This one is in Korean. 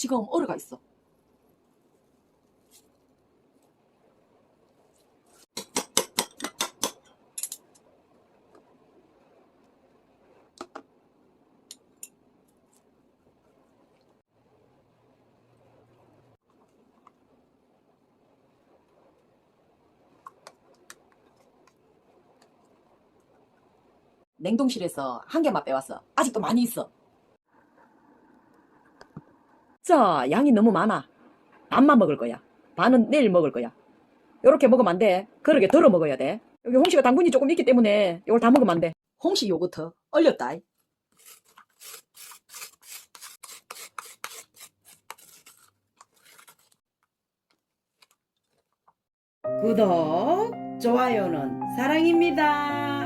지금 얼어가 있어. 냉동실에서 한 개만 빼왔어. 아직도 많이 있어. 자, 양이 너무 많아. 반만 먹을 거야. 반은 내일 먹을 거야. 요렇게 먹으면 안 돼. 그러게 덜어 먹어야 돼. 여기 홍시가 당분이 조금 있기 때문에 이걸 다 먹으면 안 돼. 홍시 요거트 얼렸다. 구독, 좋아요는 사랑입니다.